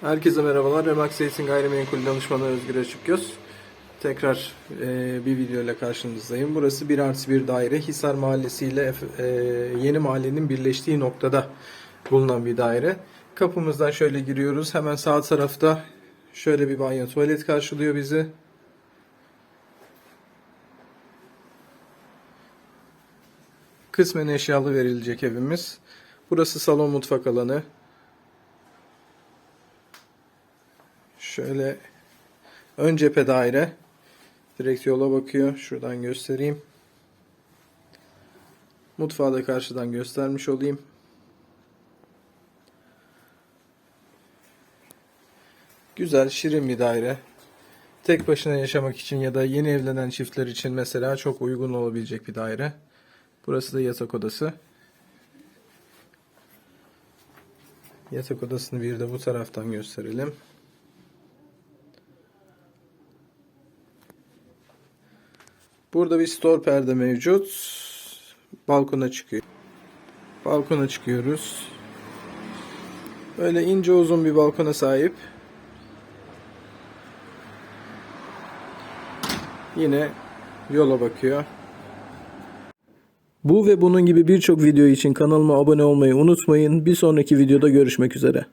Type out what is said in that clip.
Herkese merhabalar. Remax Eğitim Gayrimenkul Danışmanı Özgür Açıkgöz. Tekrar e, bir video ile karşınızdayım. Burası 1 artı 1 daire. Hisar Mahallesi ile e, Yeni Mahallenin birleştiği noktada bulunan bir daire. Kapımızdan şöyle giriyoruz. Hemen sağ tarafta şöyle bir banyo tuvalet karşılıyor bizi. Kısmen eşyalı verilecek evimiz. Burası salon mutfak alanı. Şöyle ön cephe daire. Direkt yola bakıyor. Şuradan göstereyim. Mutfağı da karşıdan göstermiş olayım. Güzel, şirin bir daire. Tek başına yaşamak için ya da yeni evlenen çiftler için mesela çok uygun olabilecek bir daire. Burası da yatak odası. Yatak odasını bir de bu taraftan gösterelim. Burada bir store perde mevcut. Balkona çıkıyor. Balkona çıkıyoruz. Böyle ince uzun bir balkona sahip. Yine yola bakıyor. Bu ve bunun gibi birçok video için kanalıma abone olmayı unutmayın. Bir sonraki videoda görüşmek üzere.